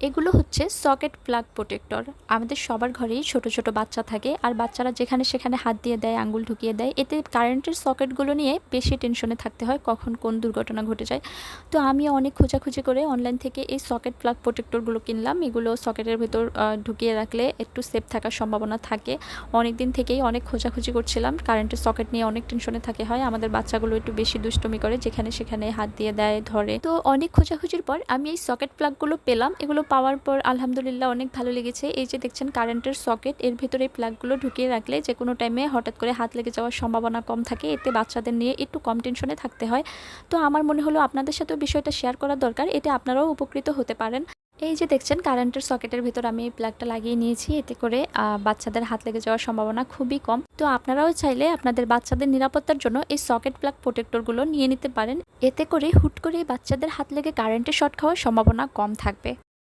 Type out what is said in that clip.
এগুলো হচ্ছে socket plug protector. আমাদের সবার ঘরেই ছোট ছোট বাচ্চা থাকে আর বাচ্চারা যেখানে সেখানে হাত দিয়ে দেয় আঙ্গুল ঢুকিয়ে দেয়। এতে কারেন্টের সকেটগুলো নিয়ে বেশি টেনশনে থাকতে হয় কখন কোন দুর্ঘটনা ঘটে যায়। তো আমি অনেক খোঁজাখুঁজি করে অনলাইন থেকে এই সকেট প্লাগ প্রোটেক্টরগুলো কিনলাম। এগুলো সকেটের ভেতর ঢুকিয়ে রাখলে একটু সেফ থাকার সম্ভাবনা থাকে। অনেক দিন থেকেই অনেক খোঁজাখুঁজি করছিলাম। কারেন্টের সকেট নিয়ে অনেক টেনশনে থাকে হয়। আমাদের বাচ্চাগুলো একটু বেশি দুষ্টমি করে যেখানে সেখানে হাত দিয়ে দেয়, ধরে। তো অনেক খোঁজাখুঁজির পর আমি এই সকেট প্লাগগুলো পেলাম। এগুলো পাওয়ার পর আলহামদুলিল্লাহ অনেক ভালো লেগেছে। এই যে দেখছেন কারেন্টের সকেট এর ভিতরে প্লাগগুলো ঢুকিয়ে রাখলে যে কোনো টাইমে হঠাৎ করে হাত লেগে যাওয়ার সম্ভাবনা কম থাকে। এতে বাচ্চাদের নিয়ে একটু কম টেনশনে থাকতে হয়। তো আমার মনে হলো আপনাদের সাথেও বিষয়টা শেয়ার করা দরকার। এতে আপনারাও উপকৃত হতে পারেন। এই যে দেখছেন কারেন্টের সকেটের ভিতর আমি এই প্লাগটা লাগিয়ে নিয়েছি। এতে করে বাচ্চাদের হাত লেগে যাওয়ার সম্ভাবনা খুবই কম। তো আপনারাও চাইলে আপনাদের বাচ্চাদের নিরাপত্তার জন্য এই সকেট প্লাগ প্রোটেক্টরগুলো নিয়ে নিতে পারেন। এতে করে হুট করে বাচ্চাদের হাত লেগে কারেন্টের শর্ট খাওয়ার সম্ভাবনা কম থাকবে।